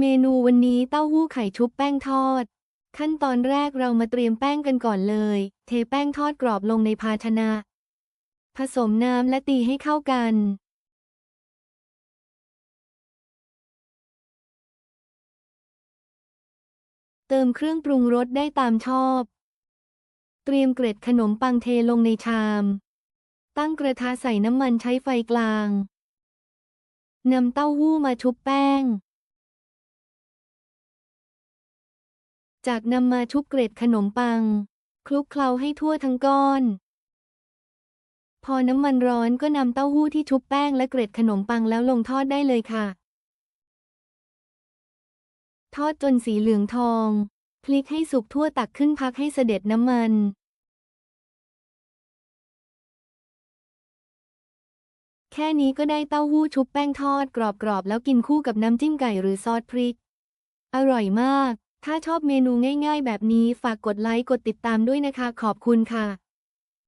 เมนูวันนี้เต้าหู้ไข่ชุบแป้งทอด ขั้นตอนแรกเรามาเตรียมแป้งกันก่อนเลย เทแป้งทอดกรอบลงในภาชนะ ผสมน้ำและตีให้เข้ากัน เติมเครื่องปรุงรสได้ตามชอบ เตรียมเกล็ดขนมปังเทลงในชาม ตั้งกระทะใส่น้ำมันใช้ไฟกลางนำเต้าหู้มาชุบแป้ง จากนำมาชุบเกล็ดขนมปัง คลุกเคล้าให้ทั่วทั้งก้อน พอน้ำมันร้อนก็นำเต้าหู้ที่ชุบแป้งและเกล็ดขนมปังแล้วลงทอดได้เลยค่ะ ทอดจนสีเหลืองทอง พลิกให้สุกทั่วตักขึ้นพักให้เสด็จน้ำมันแค่นี้ก็ได้เต้าหู้ชุบแป้งทอดกรอบๆ แล้วกินคู่กับน้ำจิ้มไก่หรือซอสพริก อร่อยมาก ถ้าชอบเมนูง่ายๆ แบบนี้ฝากกดไลค์กดติดตามด้วยนะคะ ขอบคุณค่ะ